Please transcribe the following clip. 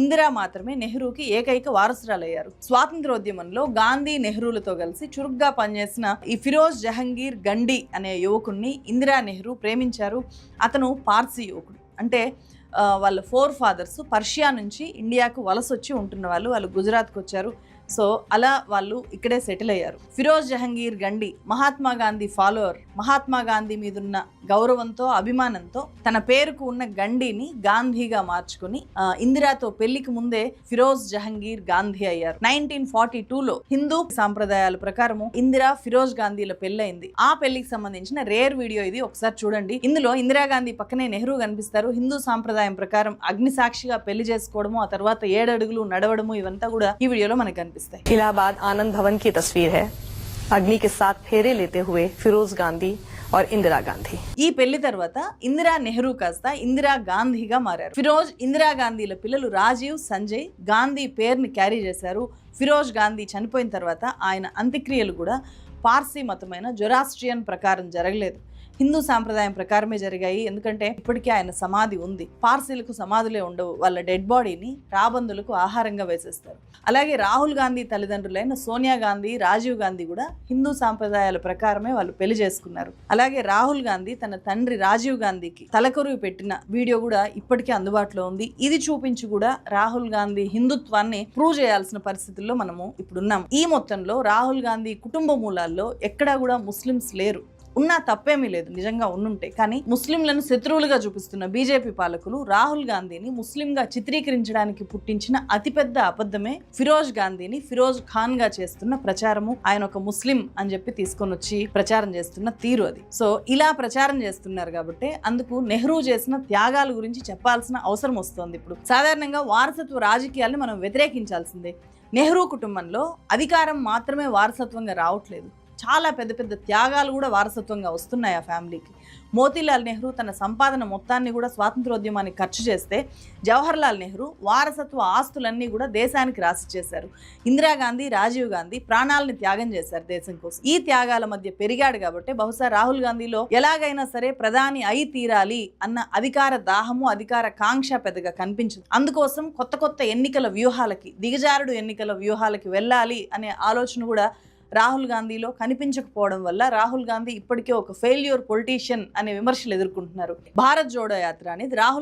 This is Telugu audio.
ఇందిరా మాత్రమే నెహ్రూకి ఏకైక వారసురాలయ్యారు. స్వాతంత్రోద్యమంలో గాంధీ నెహ్రూలతో కలిసి చురుగ్గా పనిచేసిన ఈ ఫిరోజ్ జహంగీర్ గండి అనే యువకుణ్ణి ఇందిరా నెహ్రూ ప్రేమించారు. అతను పార్సీ యువకుడు. అంటే వాళ్ళ ఫోర్ ఫాదర్స్ పర్షియా నుంచి ఇండియాకు వలస వచ్చి ఉంటున్న వాళ్ళు వాళ్ళు గుజరాత్కి వచ్చారు సో అలా వాళ్ళు ఇక్కడే సెటిల్ అయ్యారు. ఫిరోజ్ జహంగీర్ గండి మహాత్మా గాంధీ ఫాలోవర్ మహాత్మా గాంధీ మీదున్న గౌరవంతో అభిమానంతో తన పేరుకు ఉన్న గండిని గాంధీగా మార్చుకుని ఇందిరాతో పెళ్ళికి ముందే ఫిరోజ్ జహంగీర్ గాంధీ అయ్యారు. నైన్టీన్ ఫార్టీ లో హిందూ సాంప్రదాయాల ప్రకారము ఇందిరా ఫిరోజ్ గాంధీల పెళ్ళయింది. ఆ పెళ్ళికి సంబంధించిన రేర్ వీడియో ఇది. ఒకసారి చూడండి. ఇందులో ఇందిరాగాంధీ పక్కనే నెహ్రూ కనిపిస్తారు. హిందూ సాంప్రదాయం ప్రకారం అగ్ని సాక్షిగా పెళ్ళి చేసుకోవడము ఆ తర్వాత ఏడడుగులు నడవడము ఇవంతా కూడా ఈ వీడియోలో మనకు కనిపిస్తాయి इलाहाबाद आनंद भवन की तस्वीर है अग्नि के साथ फेरे लेते हुए फिरोज गांधी और इंदिरा गांधी ఈ పెళ్లి తర్వాత ఇందిరా నెహ్రూ కాస్త ఇందిరా గాంధీగా మారారు ఫిరోజ్ ఇందిరా గాంధీల పిల్లలు రాజీవ్ సంజయ్ గాంధీ పేరుని క్యారీ చేశారు ఫిరోజ్ గాంధీ చనిపోయిన తర్వాత ఆయన అంత్యక్రియలు కూడా పార్సీ మతమైన జొరాస్ట్రియన్ ప్రకారం జరగలేదు హిందూ సాంప్రదాయం ప్రకారమే జరిగాయి. ఎందుకంటే ఇప్పటికీ ఆయన సమాధి ఉంది. పార్సీలకు సమాధులే ఉండవు. వాళ్ళ డెడ్ బాడీని రాబందులకు ఆహారంగా వేసేస్తారు. అలాగే రాహుల్ గాంధీ తల్లిదండ్రులైన సోనియా గాంధీ రాజీవ్ గాంధీ కూడా హిందూ సాంప్రదాయాల ప్రకారమే వాళ్ళు పెళ్ళి చేసుకున్నారు. అలాగే రాహుల్ గాంధీ తన తండ్రి రాజీవ్ గాంధీకి తలకొరువు పెట్టిన వీడియో కూడా ఇప్పటికీ అందుబాటులో ఉంది. ఇది చూపించి కూడా రాహుల్ గాంధీ హిందుత్వాన్ని ప్రూవ్ చేయాల్సిన పరిస్థితుల్లో మనము ఇప్పుడున్నాం. ఈ మొత్తంలో రాహుల్ గాంధీ కుటుంబ మూలాల్లో ఎక్కడా కూడా ముస్లిమ్స్ లేరు. ఉన్నా తప్పేమీ లేదు నిజంగా ఉన్నుంటే కానీ ముస్లింలను శత్రువులుగా చూపిస్తున్న బీజేపీ పాలకులు రాహుల్ గాంధీని ముస్లింగా చిత్రీకరించడానికి పుట్టించిన అతిపెద్ద అబద్ధమే ఫిరోజ్ గాంధీని ఫిరోజ్ ఖాన్గా చేస్తున్న ప్రచారము. ఆయన ఒక ముస్లిం అని చెప్పి తీసుకొని వచ్చి ప్రచారం చేస్తున్న తీరు అది. సో ఇలా ప్రచారం చేస్తున్నారు కాబట్టి అందుకు నెహ్రూ చేసిన త్యాగాల గురించి చెప్పాల్సిన అవసరం వస్తుంది ఇప్పుడు. సాధారణంగా వారసత్వ రాజకీయాల్ని మనం వ్యతిరేకించాల్సిందే. నెహ్రూ కుటుంబంలో అధికారం మాత్రమే వారసత్వంగా రావట్లేదు. చాలా పెద్ద పెద్ద త్యాగాలు కూడా వారసత్వంగా వస్తున్నాయి ఆ ఫ్యామిలీకి. మోతీలాల్ నెహ్రూ తన సంపాదన మొత్తాన్ని కూడా స్వాతంత్రోద్యమానికి ఖర్చు చేస్తే జవహర్లాల్ నెహ్రూ వారసత్వ ఆస్తులన్నీ కూడా దేశానికి రాసిచ్చేశారు ఇందిరాగాంధీ రాజీవ్ గాంధీ ప్రాణాలని త్యాగం చేశారు దేశం కోసం. ఈ త్యాగాల మధ్య పెరిగాడు కాబట్టి బహుశా రాహుల్ గాంధీలో ఎలాగైనా సరే ప్రధాని అయి తీరాలి అన్న అధికార దాహము అధికార కాంక్ష పెద్దగా కనిపించింది. అందుకోసం కొత్త కొత్త ఎన్నికల వ్యూహాలకి దిగజారుడు ఎన్నికల వ్యూహాలకి వెళ్ళాలి అనే ఆలోచన కూడా రాహుల్ గాంధీలో కనిపించకపోవడం వల్ల రాహుల్ గాంధీ ఇప్పటికే ఒక ఫెయిల్యూర్ పొలిటీషియన్ అనే విమర్శలు ఎదుర్కొంటున్నారు. భారత్ జోడో యాత్ర అనేది రాహుల్